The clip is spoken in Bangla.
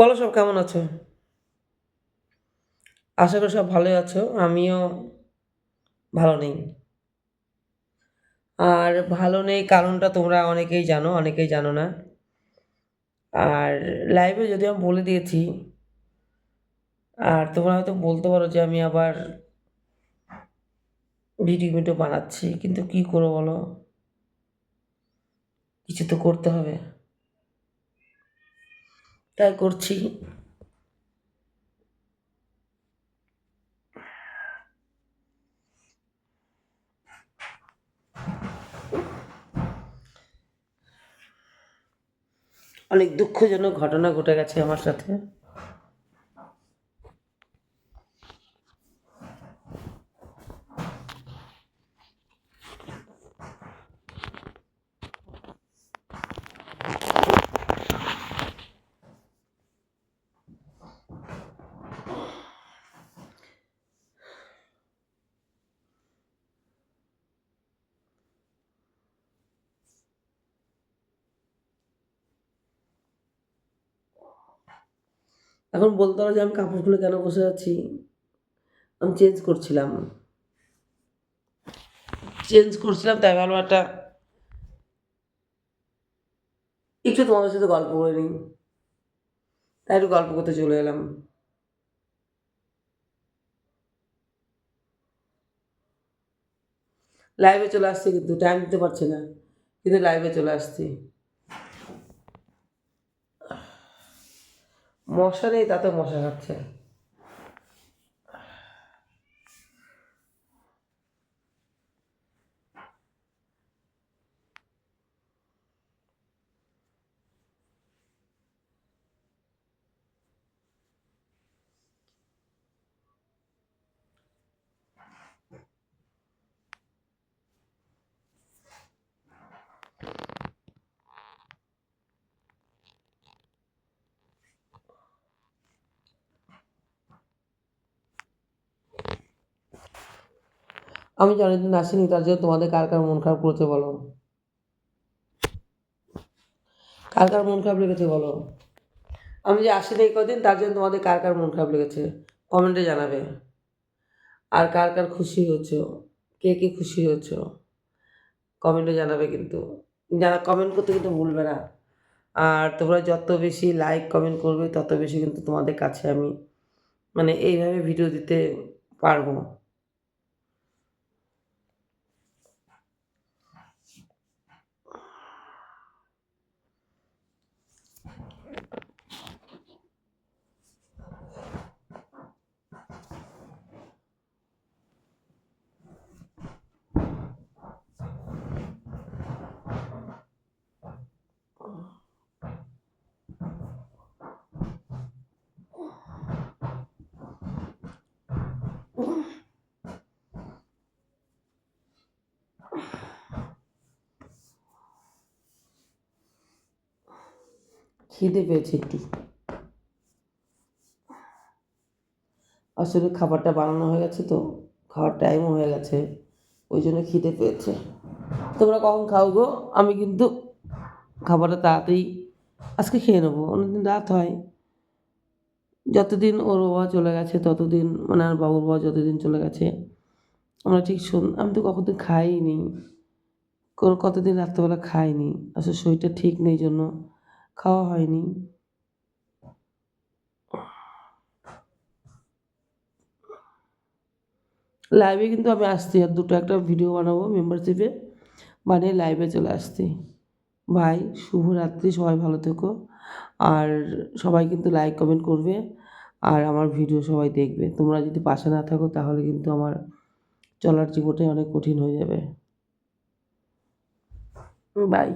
বলো সব, কেমন আছো? আশা করি সব ভালোই আছো, আমিও ভালো নেই। আর ভালো নেই কারণটা তোমরা অনেকেই জানো অনেকেই জানো না। আর লাইভে যদি আমি বলে দিয়েছি, আর তোমরা হয়তো বলতে পারো যে আমি আবার ভিডিও ভিডিও বানাচ্ছি, কিন্তু কী করব বলো? কিছু তো করতে হবে। তাই করছি। অনেক দুঃখজনক ঘটনা ঘটে গেছে আমার সাথে। এখন বলতে পারো যে আমি কাপড় খুলে কেন বসে আছি? আমি চেঞ্জ করছিলাম। চেঞ্জ করছিলাম, তাই ভাবলাম একটা একটু তোমাদের সাথে গল্প করে নিই। তাই একটু গল্প করতে চলে এলাম। লাইভে চলে আসছি কিন্তু টাইম দিতে পারছি না। কিন্তু লাইভে চলে আসছি। মশা নেই তাতে মশা খাচ্ছে। আমি যে অনেকদিন আসিনি, তার জন্য তোমাদের কার কার মন খারাপ করেছে বলো? কার কার মন খারাপ লেগেছে বলো? আমি যে আসিনি এই কদিন, তার জন্য তোমাদের কার কার মন খারাপ লেগেছে? কমেন্টে জানাবে। আর কার কার খুশি হয়েছো? কে কে খুশি হয়েছো? কমেন্টে জানাবে কিন্তু। যারা কমেন্ট করতে কিন্তু ভুলবে না। আর তোমরা যত বেশি লাইক কমেন্ট করবে, তত বেশি কিন্তু তোমাদের কাছে আমি মানে এইভাবে ভিডিও দিতে পারব। খিদে পেয়েছে একটু। আসলে খাবারটা বানানো হয়ে গেছে তো, খাওয়ার টাইমও হয়ে গেছে, ওই জন্য খিদে পেয়েছে। তোমরা কখন খাও গো? আমি কিন্তু খাবারটা তাড়াতাড়ি আজকে খেয়ে নেব অন্যদিন রাত হয়। যতদিন ওর বাবা চলে গেছে, ততদিন মানে আর বাবুর বাবা যতদিন চলে গেছে, আমরা ঠিক শোন, আমি তো কতদিন খাইনি। কোনো কতদিন রাত্রেবেলা খাইনি, আসলে শরীরটা ঠিক নেই জন্য। খাওয়া হয়নি। লাইভে কিন্তু আমি আসছি, আর দুটো একটা ভিডিও বানাবো মেম্বারশিপে বানিয়ে লাইভে চলে আসছি। ভাই, শুভরাত্রি, সবাই ভালো থেকো। আর সবাই কিন্তু লাইক কমেন্ট করবে। আর আমার ভিডিও সবাই দেখবে। তোমরা যদি পাশে না থাকো, তাহলে কিন্তু আমার চলার জীবনটাই অনেক কঠিন হয়ে যাবে। বাই